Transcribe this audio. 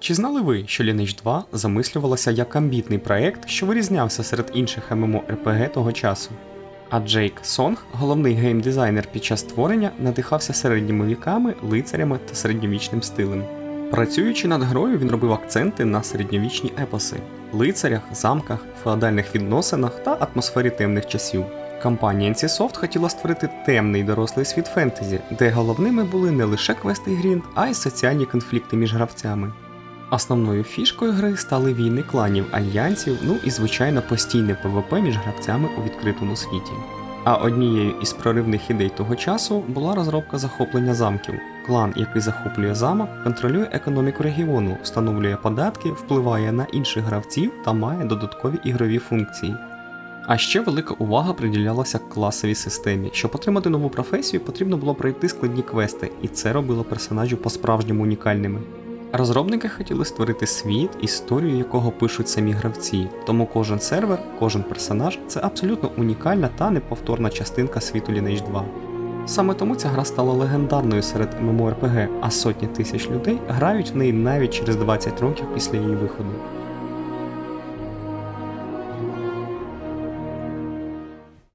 Чи знали ви, що Lineage 2 замислювалося як амбітний проект, що вирізнявся серед інших MMORPG того часу? А Джейк Сонг, головний геймдизайнер під час створення, надихався середніми віками, лицарями та середньовічним стилем. Працюючи над грою, він робив акценти на середньовічні епоси, лицарях, замках, феодальних відносинах та атмосфері темних часів. Компанія NCSoft хотіла створити темний дорослий світ фентезі, де головними були не лише квести грінд, а й соціальні конфлікти між гравцями. Основною фішкою гри стали війни кланів, альянсів, ну і звичайно постійне ПВП між гравцями у відкритому світі. А однією із проривних ідей того часу була розробка захоплення замків. Клан, який захоплює замок, контролює економіку регіону, встановлює податки, впливає на інших гравців та має додаткові ігрові функції. А ще велика увага приділялася класовій системі. Щоб отримати нову професію, потрібно було пройти складні квести, і це робило персонажів по-справжньому унікальними. Розробники хотіли створити світ, історію якого пишуть самі гравці, тому кожен сервер, кожен персонаж це абсолютно унікальна та неповторна частинка світу Lineage 2. Саме тому ця гра стала легендарною серед MMORPG, а сотні тисяч людей грають в неї навіть через 20 років після її виходу.